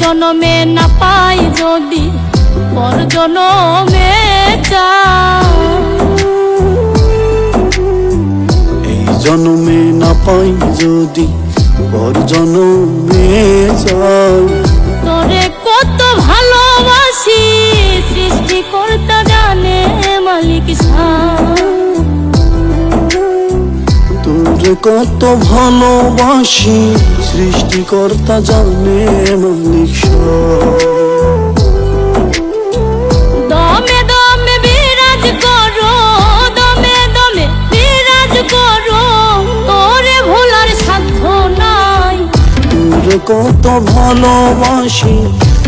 জনমে না পাই যদি পর জনমে চাও এই জনমে না পাই যদি পর জনমে যাই তোরে কত ভালোবাসি। কত ভালোবাসি সৃষ্টিকর্তা জানে মালিক সব। দমে দমে বিরাজ করো দমে দমে বিরাজ করো তোরে ভোলার সাধ্য নাই তোরে কত ভালোবাসি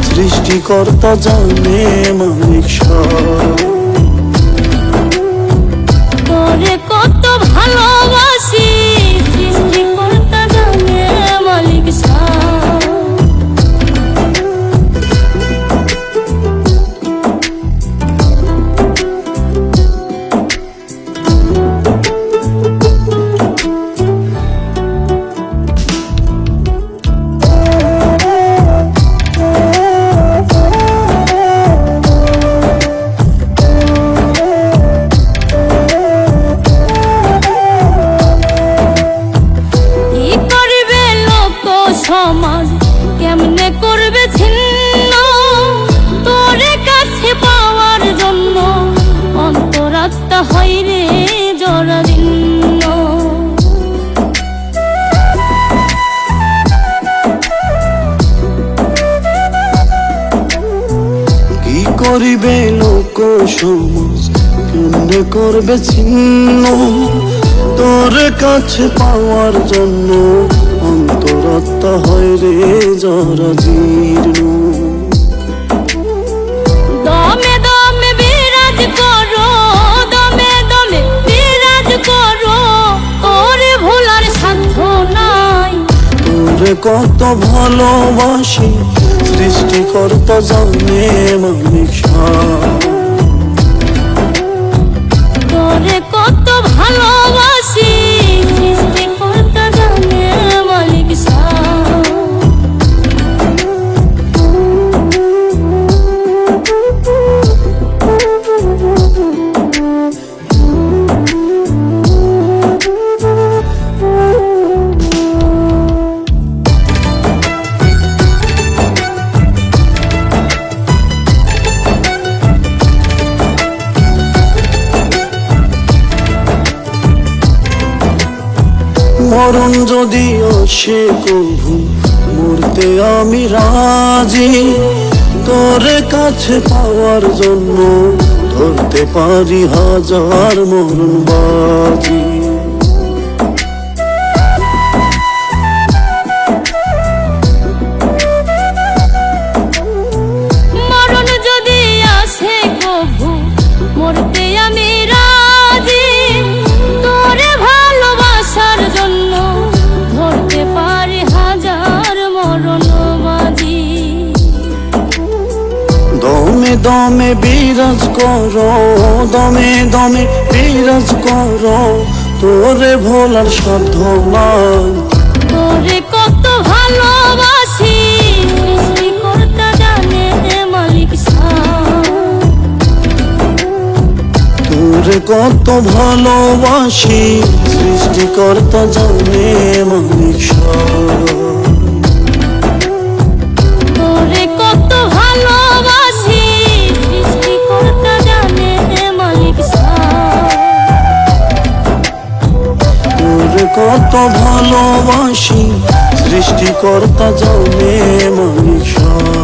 সৃষ্টিকর্তা জানে মালিক তোরে কত ভালোবাসি সমাজ কেমনে করবে ছিন্ন তোর কাছে পাওয়ার জন্য অন্তরাত্মা হয় রে জরা জীর্ণ। দমে দমে বিরাজ করো দমে দমে বিরাজ করো তোরে ভোলার সাধ্য নাই। তোরে কত ভালোবাসি সৃষ্টিকর্তা জানে মালিক সব। মরণ যদি সে কভু মরতে আমি রাজি। তোর কাছে পাওয়ার জন্য ধরতে পারি হাজার মরণ বাজি দমে বিরাজ করো দমে দমে বিরাজ করো তোরে ভোলার সাধ্য নাই তোরে কত ভালোবাসি সৃষ্টিকর্তা জানে মালিক সাই তোরে কত ভালোবাসি সৃষ্টিকর্তা জানে মালিক। কত ভালোবাসি সৃষ্টিকর্তা মে মালিক